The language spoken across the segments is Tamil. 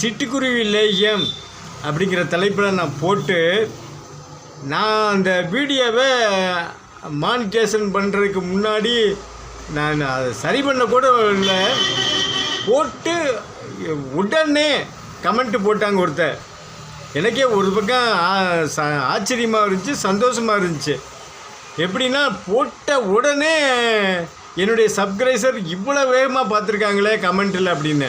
சிட்டுக்குருவி லேகியம் அப்படிங்கிற தலைப்பில் நான் போட்டு நான் அந்த வீடியோவை மானிட்டேஷன் பண்ணுறதுக்கு முன்னாடி நான் அதை சரி பண்ண கூட இல்லை. போட்டு உடனே கமெண்ட்டு போட்டாங்க ஒருத்தர். எனக்கே ஒரு பக்கம் ஆச்சரியமாக இருந்துச்சு சந்தோஷமாக இருந்துச்சு. எப்படின்னா போட்ட உடனே என்னுடைய சப்ஸ்கிரைசர் இவ்வளோ வேகமாக பார்த்துருக்காங்களே கமெண்ட்டில் அப்படின்னு.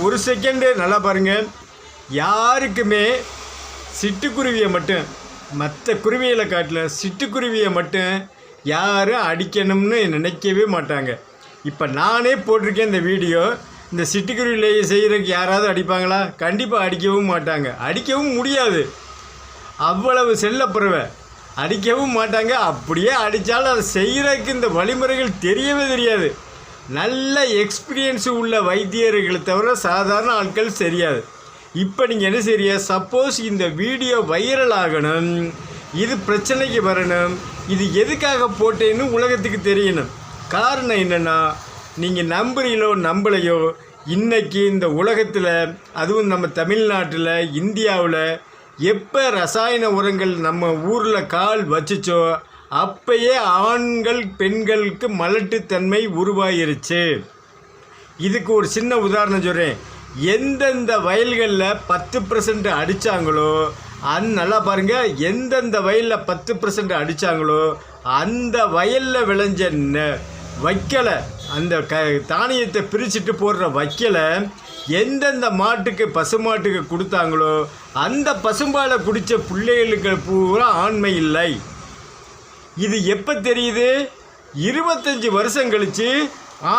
ஒரு செகண்டு நல்லா பாருங்கள் யாருக்குமே சிட்டுக்குருவியை மட்டும் மற்ற குருவிகளை காட்டில் சிட்டுக்குருவியை மட்டும் யாரும் அடிக்கணும்னு நினைக்கவே மாட்டாங்க. இப்போ நானே போட்டிருக்கேன் இந்த வீடியோ. இந்த சிட்டுக்குருவியை செய்கிறதுக்கு யாராவது அடிப்பாங்களா? கண்டிப்பாக அடிக்கவும் மாட்டாங்க. அடிக்கவும் முடியாது. அவ்வளவு செல்லப்புறவை. அடிக்கவும் மாட்டாங்க. அப்படியே அடித்தாலும் அதை செய்கிறதுக்கு இந்த வழிமுறைகள் தெரியவே தெரியாது. நல்ல எக்ஸ்பீரியன்ஸு உள்ள வைத்தியர்களை தவிர சாதாரண ஆட்கள் தெரியாது. இப்போ நீங்கள் என்ன சரியா சப்போஸ் இந்த வீடியோ வைரல் ஆகணும். இது பிரச்சனைக்கு வரணும். இது எதுக்காக போட்டேன்னு உலகத்துக்கு தெரியணும். காரணம் என்னென்னா நீங்கள் நம்புறீங்களோ நம்பலையோ இன்னைக்கு இந்த உலகத்தில் அதுவும் நம்ம தமிழ்நாட்டில் இந்தியாவில் எப்போ ரசாயன உரங்கள் நம்ம ஊரில் கால் வச்சுச்சோ அப்பயே ஆண்கள் பெண்களுக்கு மலட்டுத்தன்மை உருவாயிருச்சு. இதுக்கு ஒரு சின்ன உதாரணம் சொல்கிறேன் எந்தெந்த வயல்களில் பத்து பர்சன்ட் அடித்தாங்களோ அந் நல்லா பாருங்கள் எந்தெந்த வயலில் பத்து பர்சன்ட் அடித்தாங்களோ அந்த வயலில் விளைஞ்ச வைக்கலை. அந்த க தானியத்தை பிரிச்சுட்டு போடுற வைக்கலை. எந்தெந்த மாட்டுக்கு பசுமாட்டுக்கு கொடுத்தாங்களோ அந்த பசும்பாலை குடித்த பிள்ளைகளுக்கு பூரா ஆண்மை இல்லை. இது எப்போ தெரியுது? இருபத்தஞ்சி வருஷம் கழித்து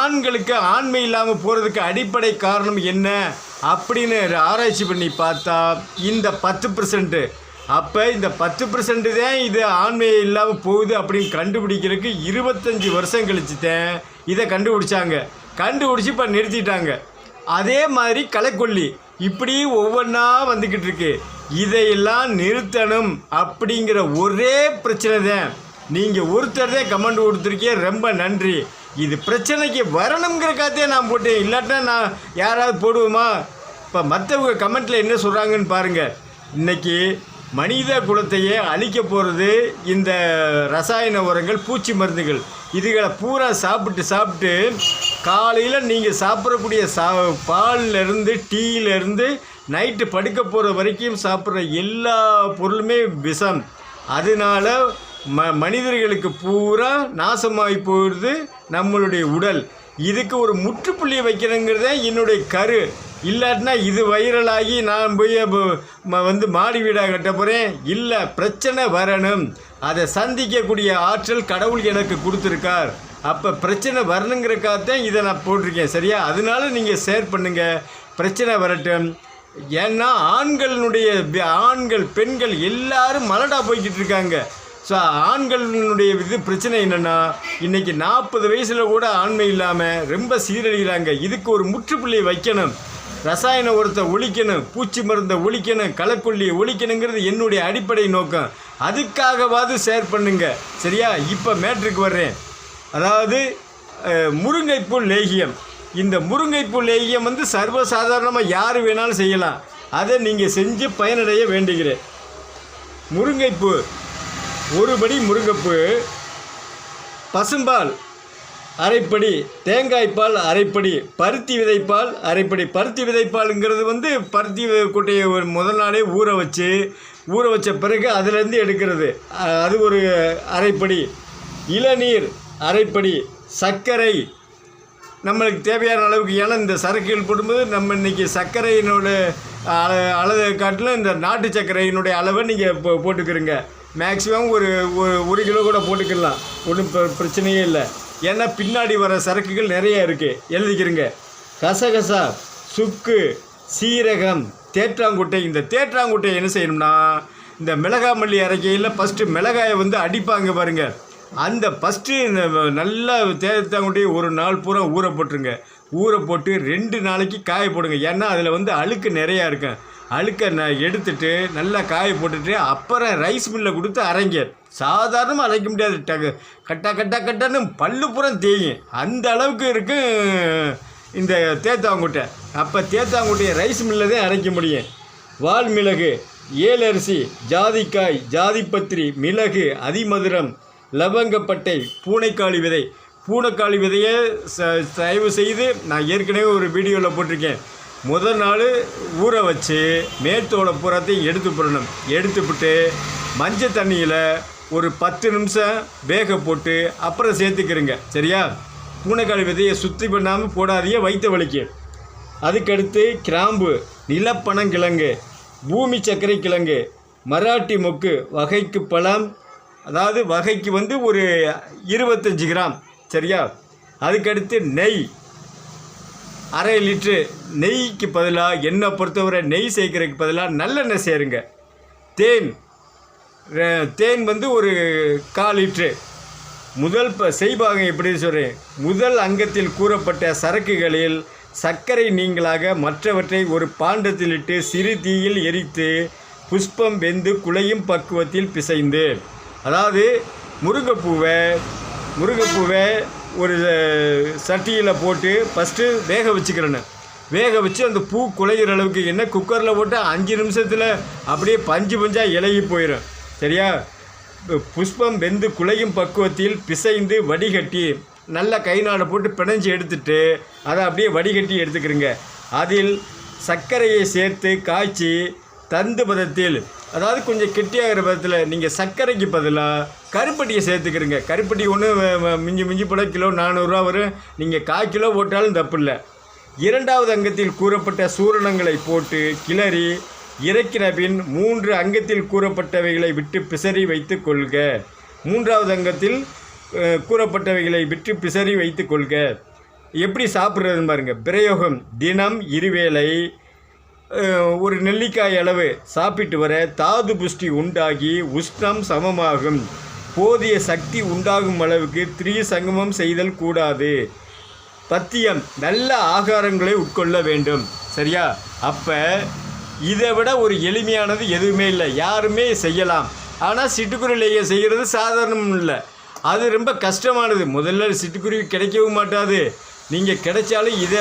ஆண்களுக்கு ஆண்மை இல்லாமல் போகிறதுக்கு அடிப்படை காரணம் என்ன அப்படின்னு ஆராய்ச்சி பண்ணி பார்த்தா இந்த பத்து பர்சன்ட்டு அப்போ இந்த பத்து பர்சன்ட்டு தான் இது ஆண்மையை இல்லாமல் போகுது அப்படின்னு கண்டுபிடிக்கிறதுக்கு இருபத்தஞ்சி வருஷம் கழிச்சு தான் இதை கண்டுபிடிச்சாங்க. கண்டுபிடிச்சி இப்போ நிறுத்திட்டாங்க. அதே மாதிரி களைக்கொல்லி. இப்படி ஒவ்வொன்றா வந்துக்கிட்டு இருக்கு. இதையெல்லாம் நிறுத்தணும் அப்படிங்கிற ஒரே பிரச்சனை தான். நீங்கள் ஒருத்தர் தான் கமெண்ட் கொடுத்துருக்கீங்க ரொம்ப நன்றி. இது பிரச்சனைக்கு வரணுங்கிறக்காத்தே நான் போட்டேன். இல்லாட்டினா நான் யாராவது போடுவோமா? இப்போ மற்றவங்க கமெண்ட்டில் என்ன சொல்கிறாங்கன்னு பாருங்கள் இன்னைக்கு மனித குலத்தையே அழிக்க போகிறது இந்த ரசாயன உரங்கள் பூச்சி மருந்துகள். இதுகளை பூரா சாப்பிட்டு சாப்பிட்டு காலையில் நீங்கள் சாப்பிடக்கூடிய சா பால்லேருந்து டீயிலேருந்து நைட்டு படுக்க போகிற வரைக்கும் சாப்பிட்ற எல்லா பொருளுமே விஷம். அதனால ம மனிதர்களுக்கு பூரா நாசமாகி போயிடுது நம்மளுடைய உடல். இதுக்கு ஒரு முற்றுப்புள்ளி வைக்கணுங்கிறதே என்னுடைய கரு. இல்லாட்டினா இது வைரலாகி நான் போய் வந்து மாடி வீடாக கட்ட போகிறேன் இல்லை பிரச்சனை வரணும். அதை சந்திக்கக்கூடிய ஆற்றல் கடவுள் எனக்கு கொடுத்துருக்கார். அப்போ பிரச்சனை வரணுங்கிறக்காகத்தான் இதை நான் போட்டிருக்கேன் சரியா? அதனால நீங்கள் ஷேர் பண்ணுங்கள் பிரச்சனை வரட்டும். ஏன்னா ஆண்களினுடைய ஆண்கள் பெண்கள் எல்லாரும் மலடா போய்கிட்டு இருக்காங்க. ஸோ ஆண்களினுடைய இது பிரச்சனை என்னென்னா இன்றைக்கி நாற்பது வயசில் கூட ஆண்மை இல்லாமல் ரொம்ப சீரழிகிறாங்க. இதுக்கு ஒரு முற்றுப்புள்ளி வைக்கணும். ரசாயன உரத்தை ஒழிக்கணும் பூச்சி மருந்தை ஒழிக்கணும் களைக்கொல்லியை ஒழிக்கணுங்கிறது என்னுடைய அடிப்படை நோக்கம். அதுக்காகவாது ஷேர் பண்ணுங்க. சரியா? இப்போ மேட்ருக்கு வர்றேன். அதாவது முருங்கைப்பூ லேகியம். இந்த முருங்கைப்பூ லேகியம் வந்து சர்வசாதாரணமாக யார் வேணாலும் செய்யலாம். அதை நீங்கள் செஞ்சு பயனடைய வேண்டுகிறேன். முருங்கைப்பூ. ஒரு படி பசும்பால் அரைப்படி தேங்காய்ப்பால் அரைப்படி பருத்தி விதைப்பால் அரைப்படி. பருத்தி விதைப்பாலுங்கிறது வந்து பருத்தி குட்டையை ஒரு முதல் நாளே ஊற வச்சு ஊற வச்ச பிறகு அதிலேருந்து எடுக்கிறது. அது ஒரு அரைப்படி. இளநீர் அரைப்படி. சர்க்கரை. நம்மளுக்கு தேவையான அளவுக்கு ஏன்னா இந்த சரக்குகள் போடும்போது நம்ம இன்றைக்கி சர்க்கரையினோட அள அளவை காட்டிலும் இந்த நாட்டு சர்க்கரையினுடைய அளவை நீங்கள் போ போட்டுக்கிறீங்க. மேக்ஸிமம் ஒரு ஒரு ஒரு கிலோ கூட போட்டுக்கலாம் ஒன்றும் பிரச்சனையே இல்லை. ஏன்னா பின்னாடி வர சரக்குகள் நிறைய இருக்குது எழுதிக்கிறங்க. கசகசா சுக்கு சீரகம் தேற்றாங்குட்டை. இந்த தேற்றாங்குட்டையை என்ன செய்யணும்னா இந்த மிளகாய் மல்லி அரைக்கையில் ஃபஸ்ட்டு மிளகாயை வந்து அடிப்பாங்க பாருங்கள் அந்த ஃபஸ்ட்டு இந்த நல்லா தேத்தாங்குட்டையை ஒரு நாள் பூரா ஊற போட்டுருங்க. ஊற போட்டு ரெண்டு நாளைக்கு காய போடுங்க. ஏன்னா அதில் வந்து அழுக்கு நிறையா இருக்கும். அழுக்கை நான் எடுத்துட்டு நல்லா காய போட்டுட்டு அப்புறம் ரைஸ் மில்லில் கொடுத்து அரைங்க. சாதாரணமாக அரைக்க முடியாது டக்கு கட்டா கட்டா கட்டான்னு பல்லு பூரா தேயும். அந்த அளவுக்கு இருக்கும் இந்த தேத்தாங்குட்டை. அப்போ தேத்தாங்குட்டையை ரைஸ் மில்லில் தான் அரைக்க முடியும். வால் மிளகு ஏலரிசி ஜாதிக்காய் ஜாதிப்பத்திரி மிளகு அதிமதுரம் லவங்கப்பட்டை பூனைக்காளி விதை. பூனைக்காளி விதையை ச தயவு செய்து நான் ஏற்கனவே ஒரு வீடியோவில் போட்டிருக்கேன். முதல் நாள் ஊற வச்சு மேற்தோலை பூராத்தையும் எடுத்து போடணும் எடுத்துவிட்டு மஞ்சள் தண்ணியில் ஒரு பத்து நிமிஷம் வேக போட்டு அப்புறம் சேர்த்துக்கிறங்க. சரியா? பூனைக்காளி விதையை சுற்றி பண்ணாமல் போடாதீங்க வைத்த வலிக்கு. அதுக்கடுத்து கிராம்பு நிலப்பனங்கிழங்கு பூமி சர்க்கரை கிழங்கு மராட்டி மொக்கு வகைக்கு பழம் அதாவது வகைக்கு வந்து ஒரு இருபத்தஞ்சி கிராம். சரியா? அதுக்கடுத்து நெய். அரை லிட்ரு நெய்க்கு பதிலாக எண்ணெய் பொறுத்தவரை நெய் சேர்க்கறதுக்கு பதிலாக நல்லெண்ணெய் சேருங்க. தேன் தேன் வந்து ஒரு கால் லிட்ரு முதல் ப செய்பாகம் எப்படி சொல்கிறேன் முதல் அங்கத்தில் கூறப்பட்ட சரக்குகளில் சர்க்கரை நீங்களாக மற்றவற்றை ஒரு பாண்டத்திலிட்டு சிறு தீயில் எரித்து புஷ்பம் வெந்து குலையும் பக்குவத்தில் பிசைந்து. அதாவது முருங்கைப்பூவை முருங்கைப்பூவை ஒரு சட்டியில் போட்டு ஃபஸ்ட்டு வேக வச்சுக்கிறேன்னு. வேக வச்சு அந்த பூ குலையிற அளவுக்கு என்ன குக்கரில் போட்டு அஞ்சு நிமிஷத்தில் அப்படியே பஞ்சு பஞ்சாக இலகி போயிடும் சரியா? புஷ்பம் வெந்து குலையும் பக்குவத்தில் பிசைந்து வடிகட்டி நல்ல கை நாடை போட்டு பிணைஞ்சு எடுத்துட்டு அதை அப்படியே வடிகட்டி எடுத்துக்கிறங்க. அதில் சர்க்கரையை சேர்த்து காய்ச்சி தந்து பதத்தில் அதாவது கொஞ்சம் கெட்டியாகிற பதத்தில் நீங்கள் சர்க்கரைக்கு பதிலாக கருப்பட்டியை சேர்த்துக்கிறங்க. கருப்பட்டி ஒன்று மிஞ்சி மிஞ்சி போட கிலோ நானூறுரூவா வரும். நீங்கள் கால் கிலோ போட்டாலும் தப்பு இல்லை. இரண்டாவது அங்கத்தில் கூறப்பட்ட சூரணங்களை போட்டு கிளறி இறக்கின பின் மூன்று அங்கத்தில் கூறப்பட்டவைகளை விட்டு பிசறி வைத்து கொள்க. மூன்றாவது அங்கத்தில் கூறப்பட்டவைகளை விட்டு பிசறி வைத்து கொள்க. எப்படி சாப்பிட்றதுன்னு பாருங்கள் பிரயோகம் தினம் இருவேளை ஒரு நெல்லிக்காய் அளவு சாப்பிட்டு வர தாது புஷ்டி உண்டாகி உஷ்ணம் சமமாகும். போதிய சக்தி உண்டாகும் அளவுக்கு திரிய சங்கமம் செய்தல் கூடாது. பத்தியம் நல்ல ஆகாரங்களை உட்கொள்ள வேண்டும். சரியா? அப்போ இதை விட ஒரு எளிமையானது எதுவுமே இல்லை. யாருமே செய்யலாம். ஆனால் சிட்டுக்குருவிலேயே செய்கிறது சாதாரணம் இல்லை. அது ரொம்ப கஷ்டமானது. முதல்ல சிட்டுக்குருவி கிடைக்கவும் மாட்டாது. நீங்கள் கிடைச்சாலும் இதை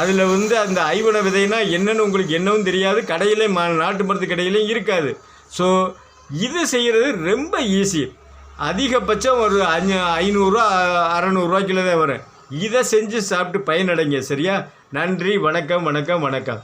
அதில் வந்து அந்த ஐவன விதைனா என்னென்னு உங்களுக்கு என்னவும் தெரியாது. கடையிலே மா நாட்டு மருந்து கடையிலையும் இருக்காது. ஸோ இது செய்கிறது ரொம்ப ஈஸி அதிகபட்சம் ஒரு அஞ்சு ஐநூறுரூவா அறநூறுவாய்க்குள்ள தான் வரும். இதை செஞ்சு சாப்பிட்டு பயனடைங்க சரியா? நன்றி வணக்கம் வணக்கம் வணக்கம்.